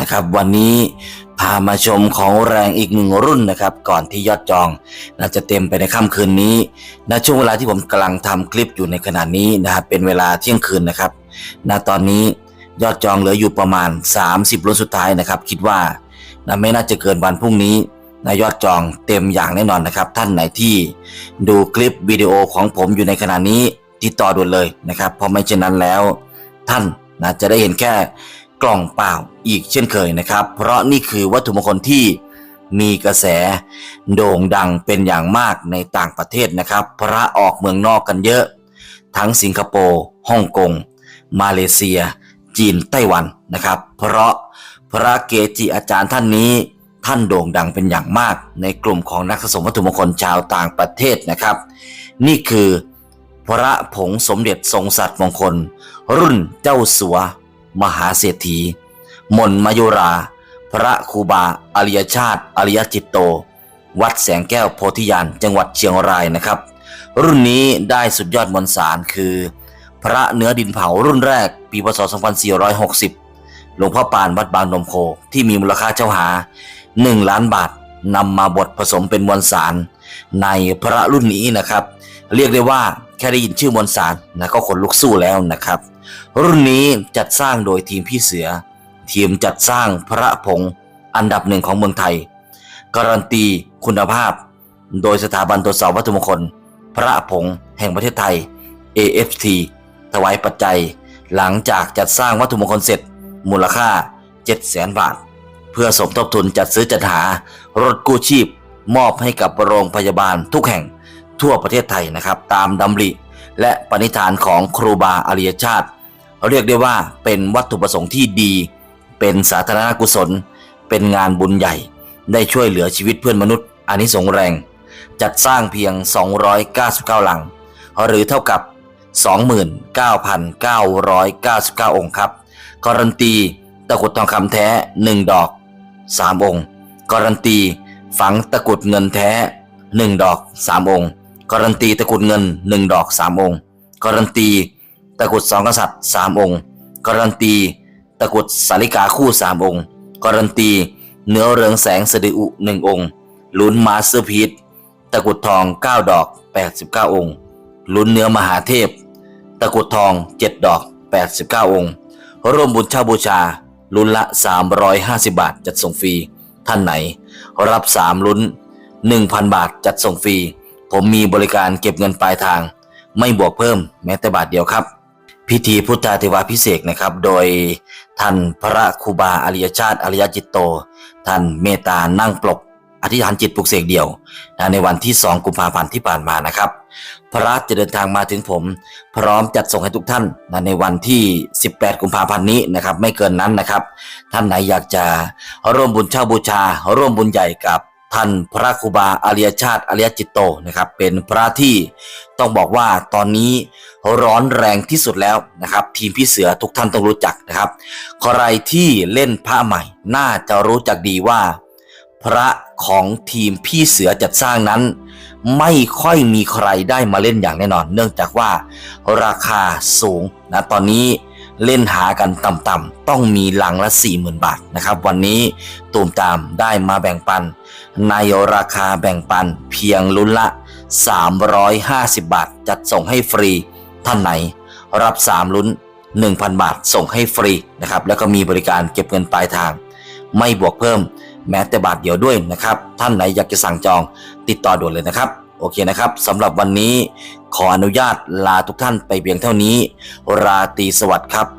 นะครับ วันนี้พามาชมของแรงอีกหนึ่งรุ่นนะครับ ก่อนที่ยอดจองน่าจะเต็มไปในค่ำคืนนี้ณช่วงเวลาที่ผมกำลังทำคลิปอยู่ในขณะนี้นะครับเป็นเวลาเที่ยงคืนนะครับณตอนนี้ยอดจองเหลืออยู่ประมาณ 30รุ่นสุดท้ายนะครับ คิดว่านะไม่น่าจะเกินวันพรุ่งนี้นะยอดจองเต็มอย่างแน่นอนนะครับ ท่านไหนที่ดูคลิปวิดีโอของผมอยู่ในขณะนี้ติดต่อด่วนเลยนะครับ เพราะไม่เช่นนั้นแล้วท่านนะจะได้เห็นแค่ กล่องเปล่าอีกเช่นเคยนะครับ เพราะนี่คือวัตถุมงคลที่มีกระแสโด่งดังเป็นอย่างมากในต่างประเทศนะครับ พระออกเมืองนอกกันเยอะ ทั้งสิงคโปร์ฮ่องกง มาเลเซีย จีนไต้หวันนะครับ เพราะพระเกจิอาจารย์ท่านนี้ท่านโด่งดังเป็นอย่างมากในกลุ่มของนักสะสมวัตถุมงคลชาวต่างประเทศนะครับ นี่คือพระผงสมเด็จทรงสัตว์มงคล รุ่นเจ้าสัว มหาเศรษฐี มนมายุรา พระครูบาอริยชาติอริยจิตโต วัดแสงแก้วโพธิญาณจังหวัดเชียงรายนะครับ รุ่นนี้ได้สุดยอดมวลสารคือ พระเนื้อดินเผารุ่นแรกปีพศ 2460 หลวงพ่อปานวัดบางนมโคที่มีมูลค่าเจ้าหา 1 ล้านบาทนำมาบดผสมเป็นมวลสาร ในพระรุ่นนี้นะครับ เรียกได้ว่าแค่ได้ยินชื่อมวลสารนะก็ขนลุกสู้แล้วนะครับ รุ่นนี้จัดสร้างโดยทีมพี่เสือ ทีมจัดสร้างพระผงอันดับหนึ่งของเมืองไทย การันตีคุณภาพ โดยสถาบันตรวจสอบวัตถุมงคล พระผงแห่งประเทศไทย AFT ถวายปัจจัย หลังจากจัดสร้างวัตถุมงคลเสร็จ มูลค่า 700,000บาท เพื่อสมทบทุนจัดซื้อจัดหารถกู้ชีพ มอบให้กับโรงพยาบาลทุกแห่งทั่วประเทศไทยนะครับ ตามดำริ และปณิธานของครูบาอริยชาติ เรียกได้ว่าเป็นวัตถุประสงค์ที่ดี เป็นสาธารณกุศล เป็นงานบุญใหญ่ ได้ช่วยเหลือชีวิตเพื่อนมนุษย์อานิสงส์แรง จัดสร้างเพียง 299 หลัง หรือเท่ากับ 29,999 องค์ครับ การันตีตะกุดทองคำแท้ 1 ดอก 3 องค์ การันตีฝังตะกุดเงินแท้ 1 ดอก 3 องค์ การันตีตะกุดเงิน 1 ดอก 3 องค์ การันตีตะกุดสองกษัตริย์ 3 องค์ การันตีตะกุดสาริกาคู่ 3 องค์ การันตีเนื้อเรืองแสงสะดืออุหนึ่งองค์ ลุ้นมาสเตอร์พีทตะกุดทอง 9 ดอก 89 องค์ ลุ้นเนื้อมหาเทพ ตะกุดทอง 7 ดอก 89 องค์ ร่วมบุญเช่าบูชา ลุ้นละ 350 บาท จัดส่งฟรี ท่านไหน รับ 3 ลุ้น 1,000 บาท จัดส่งฟรี ผมมีบริการเก็บเงินปลายทาง ไม่บวกเพิ่มแม้แต่บาทเดียวครับ พิธีพุทธาเทวาพิเศษนะครับ โดยท่านพระครูบาอริยชาติอริยจิตโต ท่านเมตตานั่งปลกอธิษฐานจิตปลุกเสกเดี่ยวนะในวันที่ 2 กุมภาพันธ์ที่ผ่านมานะครับ พระจะเดินทางมาถึงผม พร้อมจัดส่งให้ทุกท่านนะในวันที่ 18 กุมภาพันธ์นี้นะครับ ไม่เกินนั้นนะครับ ท่านไหนอยากจะร่วมบุญเช่าบูชา ร่วมบุญใหญ่กับ ท่านพระครูบาอริยชาติอริยจิตโตนะครับ เป็นพระที่ต้องบอกว่าตอนนี้ร้อนแรงที่สุดแล้วนะครับ ทีมพี่เสือทุกท่านต้องรู้จักนะครับ ใครที่เล่นพระใหม่ น่าจะรู้จักดีว่า พระของทีมพี่เสือจัดสร้างนั้น ไม่ค่อยมีใครได้มาเล่นอย่างแน่นอน เนื่องจากว่าราคาสูงนะตอนนี้ เล่นหากันต่ำๆต้องมีหลังละ 40,000 บาทนะครับ วันนี้ตูมตามได้มาแบ่งปัน ในราคาแบ่งปันเพียงลุ้นละ 350 บาท จัดส่งให้ฟรีท่านไหน รับ 3 ลุ้น 1,000 บาทส่งให้ฟรีนะครับแล้วก็มีบริการเก็บเงินปลายทาง ไม่บวกเพิ่มแม้แต่บาทเดียวด้วยนะครับ ท่านไหนอยากจะสั่งจองติดต่อด่วนเลยนะครับ โอเคนะครับสำหรับวันนี้ขออนุญาตลาทุกท่านไปเพียงเท่านี้ ราตรีสวัสดิ์ครับ